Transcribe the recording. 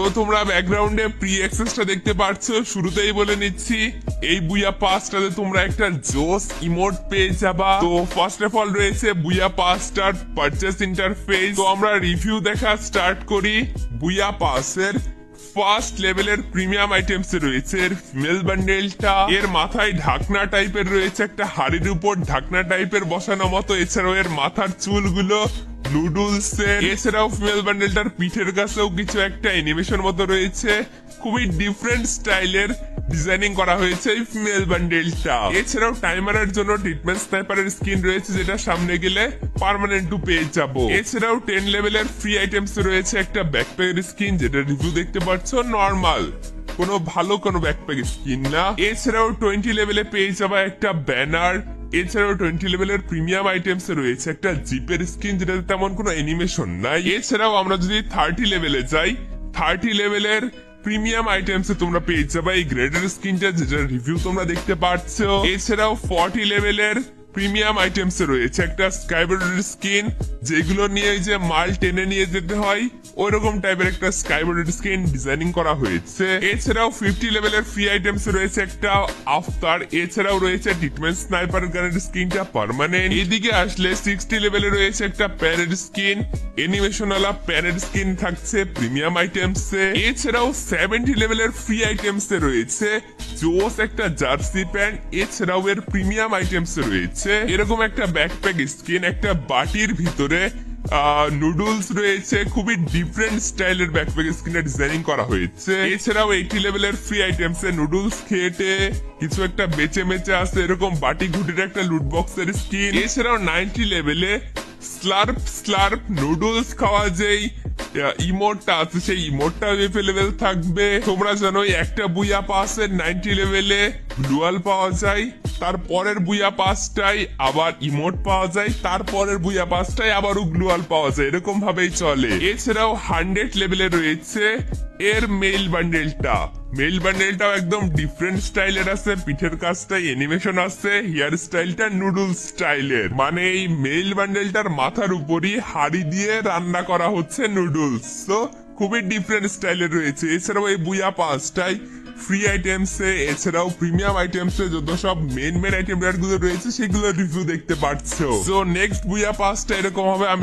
তো তোমরা ব্যাকগ্রাউন্ডে প্রি অ্যাক্সেসটা দেখতে পাচ্ছ শুরুতেই বলে নিচ্ছি, এই বুয়া পাসটাতে তোমরা একটা জোস ইমোট পেয়ে যাবা। তো ফার্স্ট অফ অল রয়েছে বুয়া পাসটার পারচেস ইন্টারফেস তো আমরা রিভিউ দেখা স্টার্ট করি। বুয়া পাসের ফার্স্ট লেভেলের প্রিমিয়াম আইটেমস রয়েছে এর ফিমেল বান্ডেলটা এর মাথায় ঢাকনা টাইপের রয়েছে একটা হাড়ির উপর ঢাকনা টাইপের বসানো মতো। এছাড়াও এর মাথার চুলগুলো নুডলস এছাড়াও বান্ডেলটার পিঠের কাছেও কিছু একটা অ্যানিমেশন মতো রয়েছে। খুবই ডিফারেন্ট স্টাইলের ডিজাইনিং করা হয়েছে এই ফিমেল বান্ডেলটা এছাড়াও টাইমারের জন্য ট্রিটমেন্ট স্নাইপারের স্কিন রয়েছে যেটা সামনে গেলে পার্মানেন্ট পেয়ে যাব। এছাড়াও টেন লেভেলের ফ্রি আইটেমস রয়েছে একটা ব্যাকপ্যাকের স্কিন যেটা রিভিউ দেখতে পাচ্ছ নর্মাল কোনো ভালো কোনো ব্যাকপ্যাক স্কিন না। এছাড়াও টোয়েন্টি লেভেলে পেয়ে যাবা একটা ব্যানার এছাড়াও টোয়েন্টি লেভেলের প্রিমিয়াম আইটেমস রয়েছে একটা জিপের স্কিন যেটাতে তেমন কোনো অ্যানিমেশন নাই। এছাড়াও আমরা যদি থার্টি লেভেলে যাই থার্টি লেভেলের প্রিমিয়াম আইটেমসে তোমরা পেয়ে যাবে এই গ্রেডার স্কিনটা যেটার রিভিউ তোমরা দেখতে পাচ্ছ এছাড়াও ফর্টি লেভেলের প্রিমিয়াম আইটেমস রয়েছে একটা স্কাইবোর্ডের স্কিন যেগুলো নিয়ে এই যে মাল টেনে নিয়ে যেতে হয়, ওইরকম টাইপের একটা স্কাইবোর্ডের স্কিন ডিজাইনিং করা হয়েছে। এছাড়াও ফিফটি লেভেলের ফ্রি আইটেমস রয়েছে একটা আফতার এছাড়াও রয়েছে ট্রিটমেন্ট স্নাইপার গানের স্কিনটা পার্মানেন্ট এদিকে আসলে সিক্সটি লেভেলে রয়েছে একটা প্যারেড স্কিন অ্যানিমেশনওয়ালা প্যারেড স্কিন থাকছে প্রিমিয়াম আইটেমসে এছাড়াও সেভেন্টি লেভেলের ফ্রি আইটেমসে রয়েছে জোস একটা জার্সি প্যান্ট, এছাড়াও এর প্রিমিয়াম আইটেমস রয়েছে। এরকম একটা ব্যাকপ্যাক স্কিন একটা বাটির ভিতরে নুডলস রয়েছে, খুবই ডিফারেন্ট স্টাইলের ব্যাকপ্যাক স্ক্রিনে ডিজাইনিং করা হয়েছে। এছাড়াও এইটি লেভেলের ফ্রি আইটেমস এ নুডলস খেটে, কিছু একটা বেচে মেচে আছে এরকম বাটি ঘুটির একটা লুট বক্সের স্কিন এছাড়াও নাইনটি লেভেলে স্লার্প স্লার্প নুডলস খাওয়া যেই ইমোটটা আছে সেই ইমোটটা অ্যাভেলেবেল থাকবে। তোমরা জানো একটা বুয়া পাসের নাইনটি লেভেলে ডুয়াল পাওয়া যায় তারপরের বুয়া পাসটাই আবার ইমোট পাওয়া যায় তারপরের বুয়া পাসটাই আবার গ্লুয়াল পাওয়া যায় এরকম ভাবেই চলে। এছাড়াও হান্ড্রেড লেভেলে রয়েছে এর মেইল বান্ডেলটা একদম ডিফারেন্ট স্টাইলের আছে, পিঠের অ্যানিমেশন আছে হেয়ার স্টাইলটা নুডল স্টাইলের মানে এই মাথার উপরই হাড়ি দিয়ে রান্না করা হচ্ছে নুডলস তো খুবই ডিফারেন্ট স্টাইলের রয়েছে। এছাড়াও এই বুয়া পাঁচটাই ফ্রি আইটেমসে এছাড়াও প্রিমিয়াম আইটেমসে যত সব মেন মেন আইটেমগুলো রয়েছে সেগুলো রিভিউ দেখতে পাচ্ছ তো নেক্সট বুয়া পাঁচটা এরকম হবে, আমি